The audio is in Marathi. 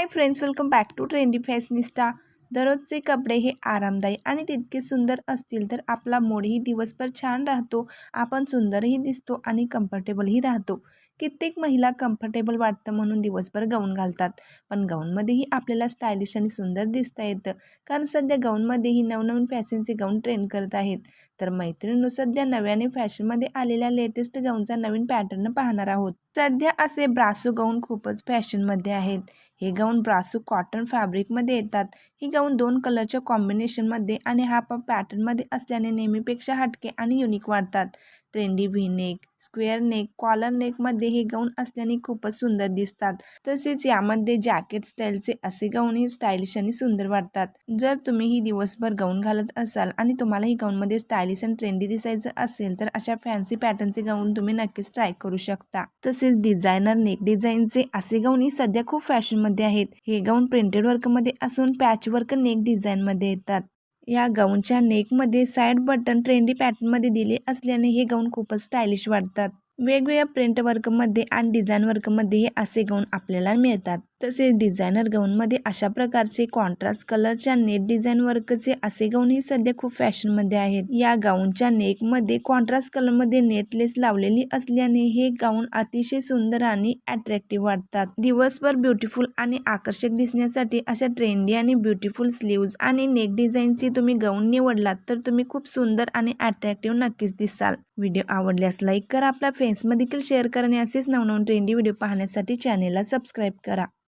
Hi friends welcome back to trendy fashionista दररोजचे कपडे हे आरामदायी आणि तितके सुंदर असतील तर आपला मोडही दिवसभर छान राहतो. आपण सुंदरही दिसतो आणि कम्फर्टेबलही राहतो. कित्येक महिला कम्फर्टेबल वाटतं म्हणून दिवसभर गाऊन घालतात. पण गाऊनमध्येही आपल्याला स्टायलिश आणि सुंदर दिसता येतं. कारण सध्या गाऊनमध्येही नवनवीन फॅशनचे गाऊन ट्रेंड करत आहेत. तर मैत्रिणींनो सध्या नव्याने फॅशनमध्ये आलेल्या लेटेस्ट गाऊनचा नवीन पॅटर्न पाहणार आहोत. सध्या असे ब्रासो गाऊन खूपच फॅशनमध्ये आहेत. हे गाऊन ब्रासो कॉटन फॅब्रिकमध्ये येतात. ही गाऊन दोन कलरच्या कॉम्बिनेशनमध्ये आणि हा पॅटर्नमध्ये असल्याने नेहमीपेक्षा हटके आणि युनिक वाटतात. Trendy V neck square neck collar नेकमध्ये हे गाऊन असल्याने खूपच सुंदर दिसतात. तसेच यामध्ये जॅकेट स्टाईलचे असे गाऊनही स्टायलिश आणि सुंदर वाटतात. जर तुम्ही ही दिवसभर गाऊन घालत असाल आणि तुम्हाला ही गाऊनमध्ये स्टायलिश आणि ट्रेंडी दिसायचं असेल तर अशा फॅन्सी पॅटर्नचे गाऊन तुम्ही नक्कीच ट्राय करू शकता. तसेच डिझायनर नेक डिझाईनचे असे गाऊनही सध्या खूप फॅशनमध्ये आहेत. हे गाऊन प्रिंटेड वर्कमध्ये असून पॅच वर्क नेक डिझाईनमध्ये येतात. या गाऊनच्या नेकमध्ये साईड बटन ट्रेंडी पॅटर्नमध्ये दिले असल्याने हे गाऊन खूपच स्टायलिश वाटतात. वेगवेगळ्या प्रिंट वर्कमध्ये आणि डिझाईन वर्कमध्ये असे गाऊन आपल्याला मिळतात. तसेच डिझायनर गाऊनमध्ये अशा प्रकारचे कॉन्ट्रास्ट कलरच्या नेट डिझाईन वर्कचे असे गाऊनही सध्या खूप फॅशनमध्ये आहेत. या गाऊनच्या नेकमध्ये कॉन्ट्रास्ट कलरमध्ये नेटलेस लावलेली असल्याने हे गाऊन अतिशय सुंदर आणि अट्रॅक्टिव्ह वाटतात. दिवसभर ब्युटिफुल आणि आकर्षक दिसण्यासाठी अशा ट्रेंडी आणि ब्युटिफुल स्लीव्ज आणि नेक डिझाईनची तुम्ही गाऊन निवडलात तर तुम्ही खूप सुंदर आणि अट्रॅक्टिव्ह नक्कीच दिसाल. व्हिडिओ आवडल्यास लाईक करा. आपल्या फ्रेंड्समध्ये देखील शेअर करा आणि असेच नवनवीन ट्रेंडी व्हिडिओ पाहण्यासाठी चॅनेलला सबस्क्राईब करा.